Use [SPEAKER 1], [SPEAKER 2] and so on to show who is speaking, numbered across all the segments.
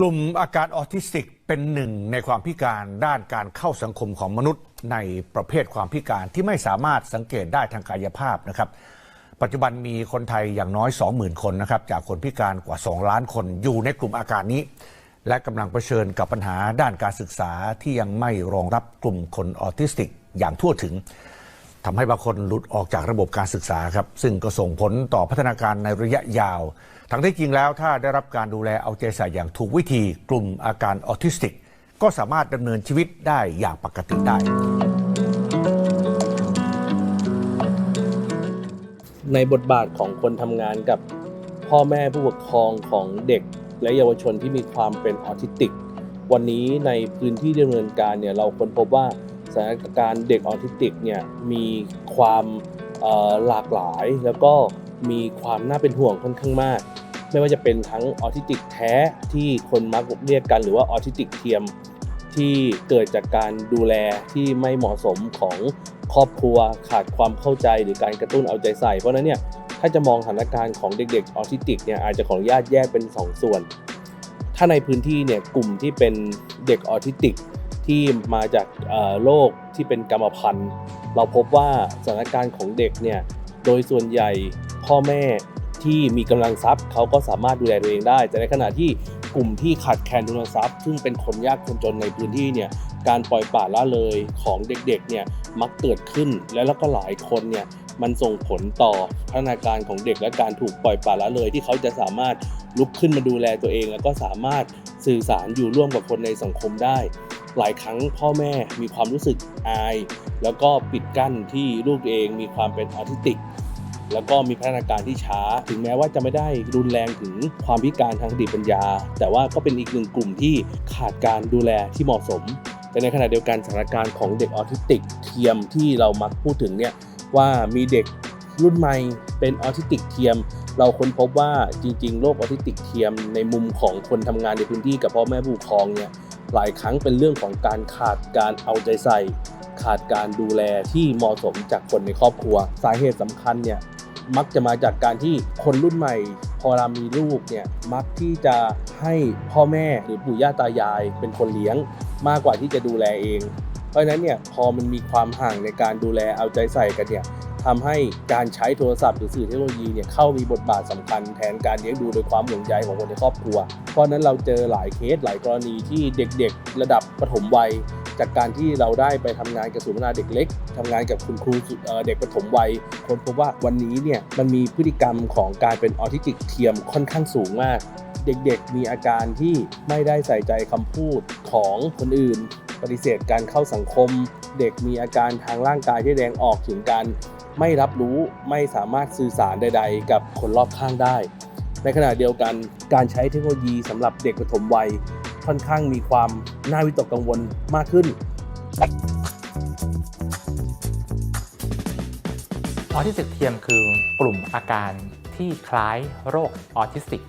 [SPEAKER 1] กลุ่มอาการออทิสติกเป็นหนึ่งในความพิการด้านการเข้าสังคมของมนุษย์ในประเภทความพิการที่ไม่สามารถสังเกตได้ทางกายภาพนะครับ ปัจจุบันมีคนไทยอย่างน้อย 20,000 คนนะครับจากคนพิการกว่า 2 ล้านคนอยู่ในกลุ่มอาการนี้ และกำลังเผชิญกับปัญหาด้านการศึกษาที่ยังไม่รองรับกลุ่มคนออทิสติกอย่างทั่วถึงทำให้บางคนหลุดออกจากระบบการศึกษาครับซึ่งก็ส่งผลต่อพัฒนาการในระยะยาว ทั้งที่จริงแล้วถ้าได้รับการดูแลเอาใจใส่อย่างถูกวิธีกลุ่มอาการออทิสติก ก็สามารถดำเนินชีวิตได้อย่างปกติได้
[SPEAKER 2] ในบทบาทของคนทำงานกับพ่อแม่ผู้ปกครองของเด็ก และเยาวชนที่มีความเป็นออทิสติก วันนี้ในพื้นที่ดำเนินการเนี่ยเราค้นพบว่าสถานการณ์เด็กออทิสติกเนี่ยมีความหลากหลายแล้วก็มีความน่าเป็นห่วงค่อนข้างมาก ไม่ว่าจะเป็นทั้งออทิสติกแท้ที่คนมักเรียกกันหรือว่าออทิสติกเทียมที่เกิดจากการดูแลที่ไม่เหมาะสมของครอบครัวขาดความเข้าใจหรือการกระตุ้นเอาใจใส่ เพราะนั้นเนี่ยถ้าจะมองสถานการณ์ของเด็กๆออทิสติกเนี่ยอาจจะขออนุญาตแยกเป็น 2 ส่วน ถ้าในพื้นที่เนี่ยกลุ่มที่เป็นเด็กออทิสติกที่มาจากโรคที่เป็นกรรมพันธุ์ เราพบว่าสถานการณ์ของเด็กเนี่ยโดยส่วนใหญ่พ่อแม่ ที่มีกำลังทรัพย์เขาก็สามารถดูแลตัวเองได้ แต่ในขณะที่กลุ่มที่ขาดแคลนทุนทรัพย์ ซึ่งเป็นคนยากคนจนในพื้นที่เนี่ยการปล่อยปละละเลยของเด็กๆเนี่ยมักเกิดขึ้นและแล้วก็หลายคนเนี่ยมันส่งผลต่อพัฒนาการของเด็กและการถูกปล่อยปละละเลย ที่เขาจะสามารถลุกขึ้นมาดูแลตัวเอง แล้วก็สามารถสื่อสารอยู่ร่วมกับคนในสังคมได้ หลายครั้งพ่อแม่มีความรู้สึกอาย แล้วก็ปิดกั้นที่ลูกตัวเองมีความเป็นออทิสติก แล้วก็มีพัฒนาการที่ช้า ถึงแม้ว่าจะไม่ได้รุนแรงถึงความพิการทางสติปัญญา แต่ว่าก็เป็นอีกหนึ่งกลุ่มที่ขาดการดูแลที่เหมาะสม แต่ในขณะเดียวกันสถานการณ์ของเด็กออทิสติกเทียมที่เรามักพูดถึงเนี่ยว่ามีเด็กรุ่นใหม่เป็นออทิสติกเทียม เราค้นพบว่าจริง ๆ โรคออทิสติกเทียม ในมุมของคนทำงานในพื้นที่กับพ่อแม่ผู้ปกครองเนี่ยหลายครั้งเป็นเรื่องของการขาดการเอาใจใส่ ขาดการดูแลที่เหมาะสมจากคนในครอบครัว สาเหตุสำคัญเนี่ย มักจะมาจากการที่คนรุ่นใหม่ พอเรามีลูกเนี่ยมักที่จะให้พ่อแม่หรือปู่ย่าตายาย เป็นคนเลี้ยงมากกว่าที่จะดูแลเอง เพราะฉะนั้นเนี่ยพอมันมีความห่างในการดูแลเอาใจใส่กันเนี่ยทำให้การใช้โทรศัพท์หรือสื่อเทคโนโลยีเนี่ยเข้ามีบทบาทสำคัญแทนการเลี้ยงดูโดยความห่วงใยของคนในครอบครัว เพราะฉะนั้นเราเจอหลายเคสหลายกรณีที่เด็กๆ ระดับปฐมวัย จากการที่เราได้ไปทำงานกับศูนย์พัฒนาเด็กเล็กทำงานกับคุณครูเด็กปฐมวัยคนพบว่าวันนี้เนี่ยมันมีพฤติกรรมของการเป็นออทิสติกเทียมค่อนข้างสูงมาก เด็กๆมีอาการที่ไม่ได้ใส่ใจคำพูดของคนอื่น ปฏิเสธการเข้าสังคม เด็กมีอาการทางร่างกายที่แดงออกถึงการไม่รับรู้ไม่สามารถสื่อสารใด ๆ กับคนรอบข้างได้ ในขณะเดียวกันการใช้เทคโนโลยีสำหรับเด็กปฐมวัย ค่อนข้างมีความน่าวิตกกังวลมากขึ้น
[SPEAKER 3] ออทิสติกเทียมคือกลุ่มอาการที่คล้ายโรคออทิสติก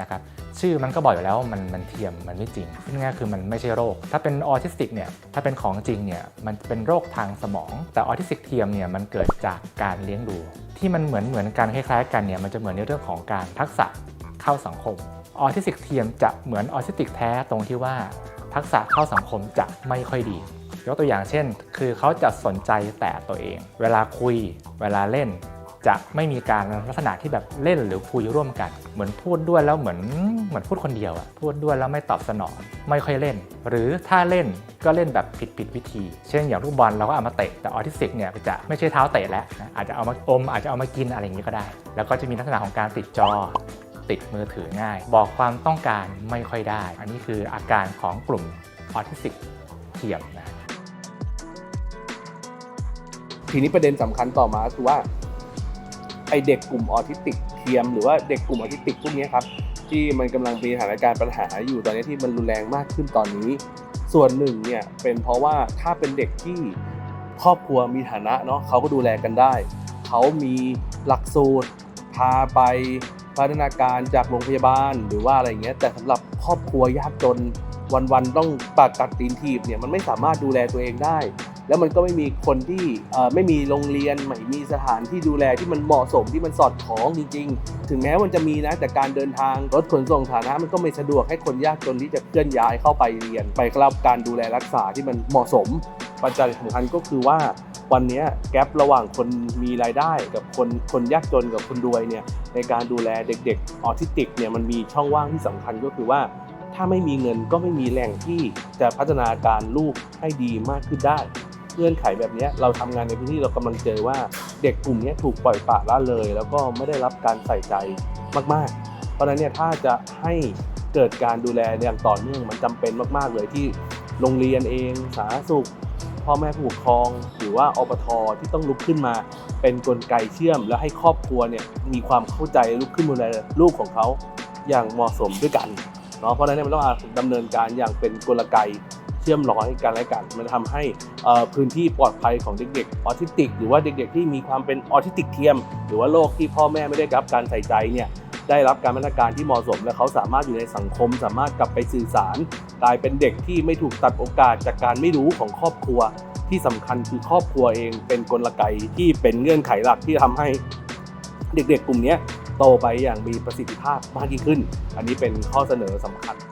[SPEAKER 3] นะครับชื่อมันก็บอกอยู่แล้วมันมันเทียมมันไม่จริงง่ายๆคือมันไม่ใช่โรค ถ้าเป็นออทิสติกเนี่ยถ้าเป็นของจริงเนี่ยมันเป็นโรคทางสมอง แต่ออทิสติกเทียมเนี่ยมันเกิดจากการเลี้ยงดู ที่มันเหมือนเหมือนกันคล้ายๆ กันเนี่ยมันจะเหมือนในเรื่องของการทักษะเข้าสังคม ออทิสติกเทียมจะเหมือนออทิสติกแท้ตรงที่ว่าทักษะเข้าสังคมจะไม่ค่อยดี ยกตัวอย่างเช่น คือเขาจะสนใจแต่ตัวเอง เวลาคุย เวลาเล่น จะไม่มีการลักษณะที่แบบเล่นหรือคุยร่วมกัน เหมือนพูดด้วยแล้วเหมือนเหมือนพูดคนเดียวอะพูดด้วยแล้วไม่ตอบสนอง ไม่ค่อยเล่น หรือถ้าเล่นก็เล่นแบบผิดผิดวิธี เช่นอย่างลูกบอลเราก็เอามาเตะแต่ออทิสติกเนี่ยจะไม่ใช่เท้าเตะแล้วนะอาจจะเอามาอมอาจจะเอามากินอะไรอย่างนี้ก็ได้ แล้วก็จะมีลักษณะของการติดจอ ติดมือถือง่าย บอกความต้องการไม่ค่อยได้ อันนี้คืออาการของกลุ่มออทิสติกเทียมนะ
[SPEAKER 2] ทีนี้ประเด็นสำคัญต่อมาคือว่าไอเด็กกลุ่มออทิสติกเทียม หรือว่าเด็กกลุ่มออทิสติกพวกนี้ครับที่มันกำลังมีสถานการณ์ปัญหาอยู่ตอนนี้ที่มันรุนแรงมากขึ้นตอนนี้ ส่วนหนึ่งเนี่ยเป็นเพราะว่าถ้าเป็นเด็กที่ครอบครัวมีฐานะเนาะเขาก็ดูแลกันได้ เขามีหลักสูตรพาไป พัฒนาการจากโรงพยาบาลหรือว่าอะไรเงี้ยแต่สำหรับครอบครัวยากจนวันๆต้องปากกัดตีนถีบเนี่ยมันไม่สามารถดูแลตัวเองได้ แล้วมันก็ไม่มีคนที่ไม่มีโรงเรียนไม่มีสถานที่ดูแลที่มันเหมาะสมที่มันสอดคล้องจริง ๆ ถึงแม้มันจะมีนะแต่การเดินทางรถขนส่งสาธารณะมันก็ไม่สะดวกให้คนยากจนที่จะเคลื่อนย้ายเข้าไปเรียนไปรับการดูแลรักษาที่มันเหมาะสม ปัจจัยสำคัญก็คือว่าวันนี้แกลระหว่างคนมีรายได้กับคนคนยากจนกับคนรวยเนี่ยในการดูแลเด็กๆออทิสติกเนี่ยมันมีช่องว่างที่สำคัญก็คือว่า ถ้าไม่มีเงินก็ไม่มีแหล่งที่จะพัฒนาการลูกให้ดีมากขึ้นได้เงื่อนไขแบบนี้เราทำงานในพื้นที่เรากำลังเจอว่าเด็กกลุ่มนี้ถูกปล่อยปละละเลย แล้วก็ไม่ได้รับการใส่ใจมากๆ เพราะฉะนั้นเนี่ยถ้าจะให้เกิดการดูแลอย่างต่อเนื่องมันจำเป็นมากๆเลยที่โรงเรียนเองสาธารณสุข พ่อแม่ผู้ปกครอง หรือว่าอปทที่ต้องลุกขึ้นมา เป็นกลไกเชื่อม และให้ครอบครัวเนี่ยมีความเข้าใจลุกขึ้นดูแลลูกของเขาอย่างเหมาะสมด้วยกันเนาะเพราะฉะนั้นเนยมันต้องดำเนินการอย่างเป็นกลไกเชื่อมร้อยกันและกัน มันทำให้พื้นที่ปลอดภัยของเด็กๆออทิสติก หรือว่าเด็กๆที่มีความเป็นออทิสติกเทียม หรือว่าโรคที่พ่อแม่ไม่ได้รับการใส่ใจเนี่ย ได้รับการพัฒนาการที่เหมาะสม และเขาสามารถอยู่ในสังคม สามารถกลับไปสื่อสาร กลายเป็นเด็กที่ไม่ถูกตัดโอกาสจากการไม่รู้ของครอบครัว ที่สำคัญคือครอบครัวเองเป็นกลไกที่เป็นเงื่อนไขหลักที่ทำให้เด็กๆ กลุ่มนี้โตไปอย่างมีประสิทธิภาพมากยิ่งขึ้น อันนี้เป็นข้อเสนอสำคัญ